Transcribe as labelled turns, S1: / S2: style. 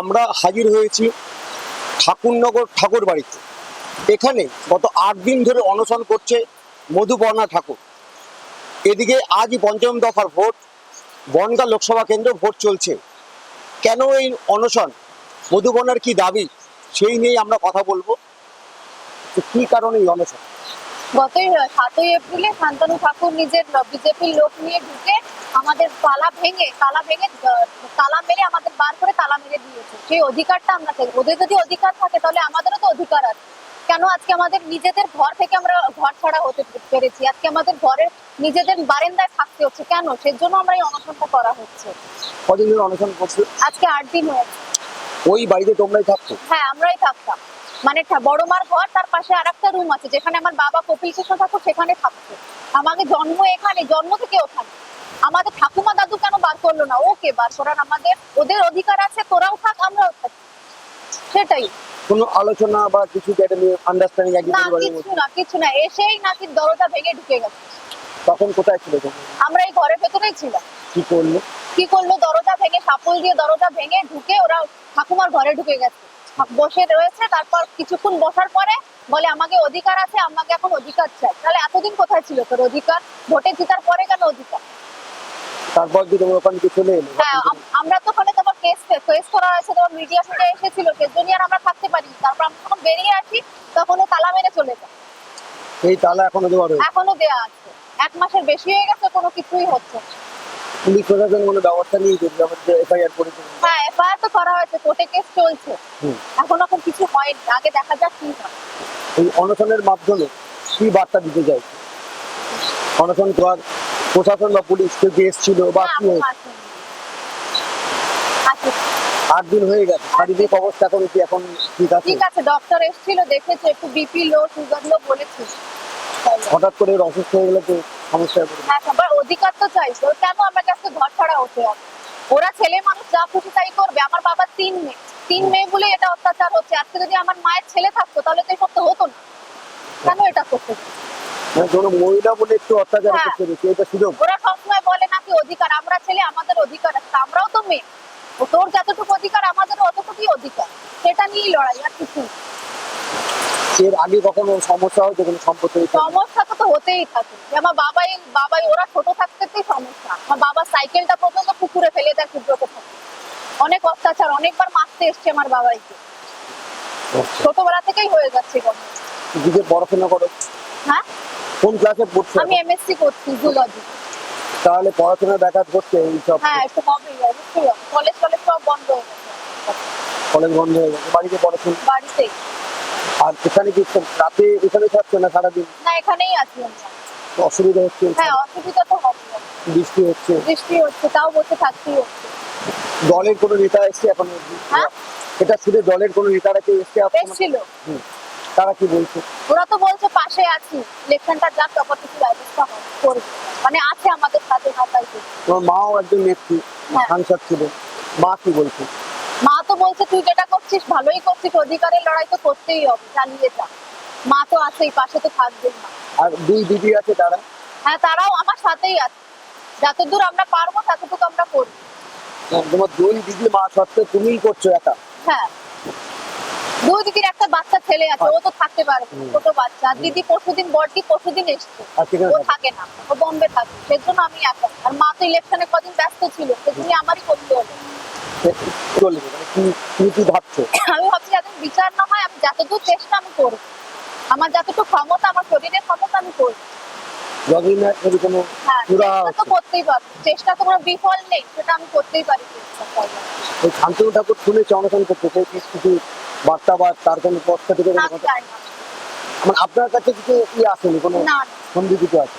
S1: আমরা হাজির হয়েছি ঠাকুরনগর ঠাকুর বাড়িতে। এখানে গত আট দিন ধরে অনশন করছে মধুপর্ণা ঠাকুর। এদিকে আজই পঞ্চম দফার ভোট, বনগা লোকসভা কেন্দ্র ভোট চলছে। কেন এই অনশন? মধুপর্ণার কি দাবি? সেই নিয়েই আমরা কথা বলব। কি কারণে এই অনশন?
S2: গতই সাতই এপ্রিলে শান্তনু ঠাকুর নিজের বিজেপির লোক নিয়ে ঢুকে আমাদের তালা ভেঙে তালা ভেঙে তালা মেরে আমাদের বার করে তালা মেরে দিয়েছে। সেই অধিকারটা আমরা। ওদের যদি অধিকার থাকে তাহলে আমাদেরও তো অধিকার আছে। কেন আজকে আমাদের নিজেদের ঘর থেকে আমরা ঘর ছাড়া হতে পেরেছি? আজকে আমাদের ঘরের নিজেদের বারেন্দায় থাকতে হচ্ছে। কেন? সেজন্য আমরা এই অনশনটা করা হচ্ছে।
S1: কদিন ধরে অনশন করছে?
S2: আজকে আট দিন হয়েছে।
S1: ওই বাড়িতে তোমরাই থাকতো?
S2: হ্যাঁ আমরাই থাকতাম। মানে বড় মার ঘর তার পাশে আর একটা রুম আছে যেখানে আমার বাবা কপিল কৃষ্ণ ঠাকুর সেখানে থাকতো। আমাকে জন্ম এখানে জন্ম থেকে ওখানে। আমাদের ঠাকুমা দাদু কেন বার করল না? ওকে বার? করার আমাদের ওদের অধিকার আছে তোরাও থাক আমরাও থাকি। সেটাই।
S1: কোনো আলোচনা বা কিছু যেটা নিয়ে আন্ডারস্ট্যান্ডিং একই
S2: না কিছু না কিছু না। এসেই নাকি দরজা ভেঙে ঢুকে গেছে।
S1: তখন কোথায় ছিল
S2: আমরা এই ঘরের ভেতরেই ছিলাম।
S1: কি করল?
S2: কি করল? দরজা ভেঙে সাপুল দিয়ে দরজা ভেঙে ঢুকে ওরা ঠাকুমার ঘরে ঢুকে গেছে। বসে রয়েছে তারপর কিছুক্ষণ বসার পরে বলে আমাকে অধিকার আছে আমাকে এখন অধিকার চাই। তাহলে এতদিন কোথায় ছিল তোর অধিকার? ভোটে জিতার পরে কেন অধিকার?
S1: তারপর তোমরা ওখান চলে এলে
S2: হ্যাঁ আম- আমরা তো ওখানে তোমার কেস কেস করা হয়েছে তোমার মিডিয়া ফিডিয়া এসেছিল সেজন্য আর আমরা থাকতে পারিনি তারপর আমরা যখন বেরিয়ে আসি তখন তালা মেরে চলে যায়।
S1: এই তালা এখনও দেওয়া রয়েছে?
S2: এখনও দেয়া আছে। এক মাসের বেশি হয়ে গেছে কোনো কিছুই হচ্ছে না।
S1: পুলিশ প্রশাসন কোনো ব্যবস্থা নিয়েছে আমাদের এফআইআর করেছে?
S2: হ্যাঁ এফআইআর তো করা হয়েছে কোর্টে কেস চলছে। এখন এখন কিছু হয়নি আগে দেখা যাক কি হয়।
S1: এই অনশনের মাধ্যমে কি বার্তা দিতে চাইছে? অনশন করার প্রশাসন বা পুলিশ কেউ কি এসেছিল বা কি হয়েছে। আট দিন হয়ে গেছে। শারীরিক অবস্থা এখন কি এখন ঠিক আছে?
S2: ঠিক আছে ডক্টর এসেছিল দেখেছে একটু বিপি লো সুগার লো বলেছে।
S1: হঠাৎ করে অসুস্থ হয়ে গেলে তো সমস্যায় পড়বে।
S2: হ্যাঁ সবার অধিকার তো চাইছে কেন আমাকে আজকে ঘর ছাড়া হতে হবে? ওরা ছেলে মানুষ যা খুশি তাই করবে। আমার বাবার তিন মেয়ে। তিন মেয়ে বলে এটা অত্যাচার হচ্ছে। আজকে যদি আমার মায়ের ছেলে থাকতো তাহলে তো এসব তো হতো না। কেন এটা করতে
S1: মানে মহিলা বলে একটু অত্যাচার
S2: হ্যাঁ।
S1: করতে হচ্ছে এটা সুযোগ
S2: ওরা সবসময় বলে নাকি অধিকার। আমরা ছেলে আমাদের অধিকার আছে। আমরাও তো মেয়ে। তোর যতটুকু অধিকার আমাদের অতটুকুই অধিকার। সেটা নিয়েই লড়াই আর কিছু।
S1: এর আগে কখনো সমস্যা হয়েছে কোনো সম্পত্তি
S2: সমস্যা তো তো হতেই থাকে। আমার বাবাই বাবাই ওরা ছোট থাকতেই সমস্যা। আমার বাবা সাইকেলটা পর্যন্ত পুকুরে ফেলে দেয় সুব্রত থাকে অনেক অত্যাচার অনেকবার মারতে এসছে আমার বাবাইকে। ছোটবেলা থেকেই হয়ে যাচ্ছে।
S1: দিকে পড়াশোনা করো
S2: হ্যাঁ?
S1: কোন ক্লাসে পড়ছো?
S2: আমি এমএসসি করছি জুলজি
S1: তাহলে পড়াশোনা ব্যাঘাত ঘটছে এইসব
S2: হ্যাঁ একটু অবশ্যই কলেজ টলেজ সব বন্ধ হয়ে গেছে।
S1: কলেজ বন্ধ হয়ে গেছে। বাড়িতে পড়াশোনা?
S2: বাড়িতেই।
S1: আর এখানে কি রাতে এখানে থাকছো না সারাদিন?
S2: না এখানেই আছি
S1: অসুবিধা হচ্ছে
S2: হ্যাঁ অসুবিধা তো হবে
S1: বৃষ্টি হচ্ছে।
S2: বৃষ্টি হচ্ছে তাও বসে থাকতেই হচ্ছে।
S1: দলের কোনো নেতা এসছে এখন?
S2: হ্যাঁ?
S1: এটা শুধু দলের কোনো নেতারা কেউ এসছে আপনার?
S2: এসছিল।
S1: তারা কি বলছে?
S2: ওরা তো বলছে পাশে আছি। ইলেকশনটা যাক তারপর কিছু ব্যবস্থা করবে। মানে আছে আমাদের সাথে হাতাই
S1: তোমার মাও একজন নেত্রী
S2: হ্যাঁ।
S1: সাংসদ ছিল। মা কি বলছে?
S2: মা তো বলছে তুই যেটা করছিস ভালোই করছিস অধিকারের লড়াই তো করতেই হবে চালিয়ে যা। মা তো আছেই পাশে তো থাকবে না।
S1: আর দুই দিদি আছে তারা?
S2: হ্যাঁ তারাও আমার সাথেই আছে। যতদূর আমরা পারব ততটুকু আমরা করব।
S1: তোমার দুই দিদি মা সত্ত্বেও তুমিই করছ একা?
S2: হ্যাঁ। দুই দিদির একটা বাচ্চা ছেলে আছে ও তো থাকতে
S1: পারে
S2: ছোট বাচ্চা। দিদি পরশুদিন বড়দি পরশুদিন এসছে। ও থাকে না ও বম্বে থাকে সেজন্য আমি একা। আর মা তো ইলেকশনে কদিন ব্যস্ত ছিল সেজন্য আমারই করতে হলো।
S1: চলবে মানে কি তুমি কি ভাবছ?
S2: আমি ভাবছি যাতে বিচার না হয় আমি যতদূর চেষ্টা আমি করব। আমার যতটুকু ক্ষমতা আমার শরীরের ক্ষমতা আমি করব।
S1: যতদিন না যদি কোনো
S2: হ্যাঁ তো করতেই পারব। চেষ্টা তো কোনো বিফল নেই সেটা আমি করতেই পারি। চেষ্টা করব।
S1: ওই শান্তনু ঠাকুর শুনেছে অনশন করতে সে কিছু বার্তা বা তার কোনো পক্ষ থেকে
S2: না
S1: কোনো কথা
S2: না।
S1: মানে আপনার কাছে কিছু ই আসেনি কোনো সন্ধি কিছু আছে?